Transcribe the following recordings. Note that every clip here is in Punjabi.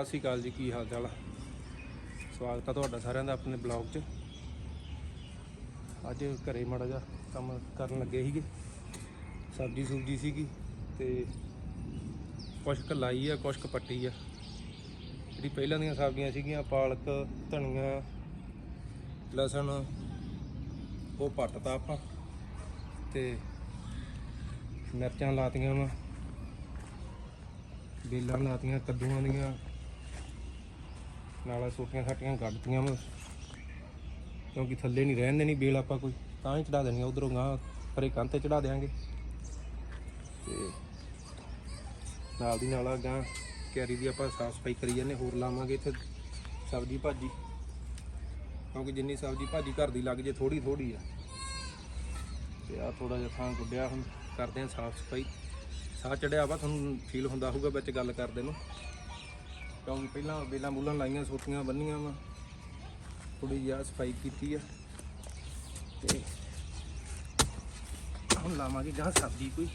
ਸਤਿ ਸ਼੍ਰੀ ਅਕਾਲ ਜੀ, ਕੀ ਹਾਲ ਚਾਲ? ਆ ਸਵਾਗਤ ਆ ਤੁਹਾਡਾ ਸਾਰਿਆਂ ਦਾ ਆਪਣੇ ਬਲੌਗ 'ਚ। ਅੱਜ ਘਰੇ ਮਾੜਾ ਜਿਹਾ ਕੰਮ ਕਰਨ ਲੱਗੇ ਸੀਗੇ। ਸਬਜ਼ੀ ਸੁਬਜੀ ਸੀਗੀ ਤੇ ਕੁਛ ਕੁ ਲਾਈ ਆ ਕੁਛ ਕੁ ਪੱਟੀ ਆ। ਜਿਹੜੀ ਪਹਿਲਾਂ ਦੀਆਂ ਸਬਜ਼ੀਆਂ ਸੀਗੀਆਂ, ਪਾਲਕ, ਧਨੀਆ, ਲਸਣ, ਉਹ ਪੱਟਤਾ ਆਪਾਂ ਤੇ ਮਿਰਚਾਂ ਲਾਤੀਆਂ ਵਾ। ਬੇਲਾਂ ਲਾਤੀਆਂ, ਕੱਦੂਆਂ ਦੀਆਂ। ਨਾਲ ਸੋਟੀਆਂ ਛਾਟੀਆਂ ਕੱਢਤੀਆਂ ਵਾ। ਕਿਉਂਕਿ ਥੱਲੇ ਨਹੀਂ ਰਹਿਣ ਦੇਣੀ ਬੇਲ ਆਪਾਂ ਕੋਈ, ਤਾਂ ਹੀ ਚੜਾ ਦੇਣੀ ਉਧਰੋਂ ਗਾਂ ਪਰੇ ਕੰਧ ਤੇ ਚੜਾ ਦੇਾਂਗੇ ਤੇ ਨਾਲ ਦੀ ਨਾਲ ਗਾਂ ਕਿਆਰੀ ਦੀ ਆਪਾਂ ਸਾਫ਼ ਸਫ਼ਾਈ ਕਰੀ ਜਾਂਦੇ, ਹੋਰ ਲਾਵਾਂਗੇ ਇੱਥੇ ਸਬਜ਼ੀ ਭਾਜੀ। ਕਿਉਂਕਿ ਜਿੰਨੀ ਸਬਜ਼ੀ ਭਾਜੀ ਘਰ ਦੀ ਲੱਗ ਜੇ ਥੋੜੀ ਥੋੜੀ ਆ। ਤੇ ਆ ਥੋੜਾ ਜਿਹਾ ਥਾਂ ਗੁੱਡਿਆ ਹੁਣ ਕਰਦੇ ਆ ਸਾਫ਼ ਸਫ਼ਾਈ। ਸਾਹ ਚੜਿਆ ਵਾ, ਤੁਹਾਨੂੰ ਫੀਲ ਹੁੰਦਾ ਹੋਊਗਾ ਵਿੱਚ ਗੱਲ ਕਰਦੇ ਨੂੰ। ਕਿਉਂਕਿ ਪਹਿਲਾਂ ਬੇਲਾਂ ਬੂਲਾਂ ਲਾਈਆਂ, ਸੋਟੀਆਂ ਬੰਨੀਆਂ ਵਾ। ਥੋੜੀ ਜਿਹਾ ਸਫ਼ਾਈ ਕੀਤੀ ਆ। ਤੇ ਹੁਣ ਲਾਵਾਂਗੇ ਗਾਂ ਸਬਜ਼ੀ ਕੋਈ।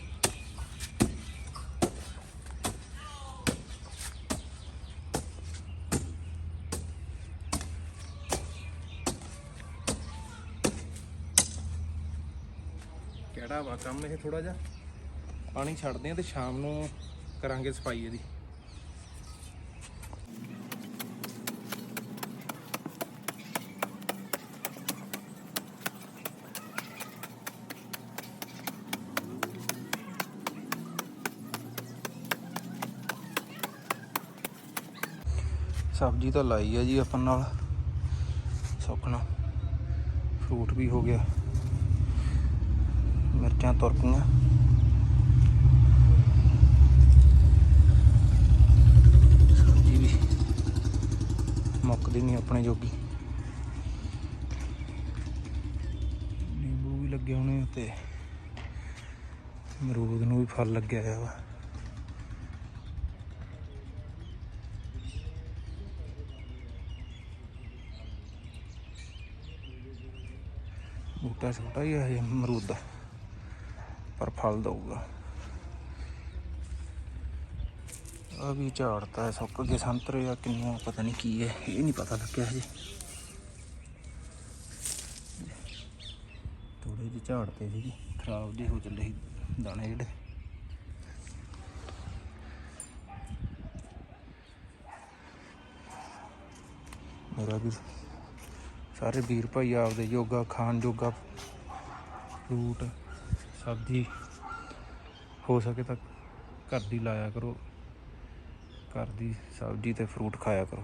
ਕਿਹੜਾ ਵਾ ਕੰਮ ਇਹ ਥੋੜਾ ਜਿਹਾ? ਪਾਣੀ ਛੱਡਦੇ ਆ ਤੇ ਸ਼ਾਮ ਨੂੰ ਕਰਾਂਗੇ ਸਫ਼ਾਈ ਇਹਦੀ। ਸਬਜ਼ੀ ਤਾਂ ਲਾਈ ਆ ਜੀ ਆਪਾਂ ਨਾਲ। ਸੁੱਕਣਾ। ਫਰੂਟ ਵੀ ਹੋ ਗਿਆ। ਮਿਰਚਾਂ ਤੁਰ ਪਈਆਂ ਸਬਜ਼ੀ ਵੀ ਮੁੱਕਦੀ ਨਹੀਂ ਆਪਣੇ ਜੋਗੀ। ਨਿੰਬੂ ਵੀ ਲੱਗੇ ਹੋਣੇ ਆ ਤੇ ਅਮਰੂਦ ਨੂੰ ਵੀ ਫਲ ਲੱਗਿਆ ਹੋਇਆ ਵਾ। ਬੂਟਾ ਛੋਟਾ ਹੀ ਹੈ ਅਮਰੂਦ ਦਾ ਪਰ ਫਲ ਦਊਗਾ। ਆ ਵੀ ਝਾੜਤਾ ਹੈ, ਸੁੱਕ ਗਏ ਸੰਤਰੇ ਆ ਕਿੰਨੀਆਂ ਪਤਾ ਨਹੀਂ ਕੀ ਹੈ ਇਹ ਨਹੀਂ ਪਤਾ ਲੱਗਿਆ ਹਜੇ। ਥੋੜੇ ਜਿਹੇ ਝਾੜਤੇ ਸੀ ਖਰਾਬ ਜਿਹੇ ਹੋ ਚੱਲੇ ਸੀ ਦਾਣੇ ਜਿਹੜੇ। ਮੇਰਾ ਵੀ ਸਾਰੇ ਵੀਰ ਭਾਈ ਆਪਦੇ ਯੋਗਾ ਖਾਣ ਯੋਗਾ ਫਰੂਟ ਸਬਜ਼ੀ ਹੋ ਸਕੇ ਤਾਂ ਘਰ ਦੀ ਲਾਇਆ ਕਰੋ। ਘਰ ਦੀ ਸਬਜ਼ੀ ਤੇ ਫਰੂਟ ਖਾਇਆ ਕਰੋ।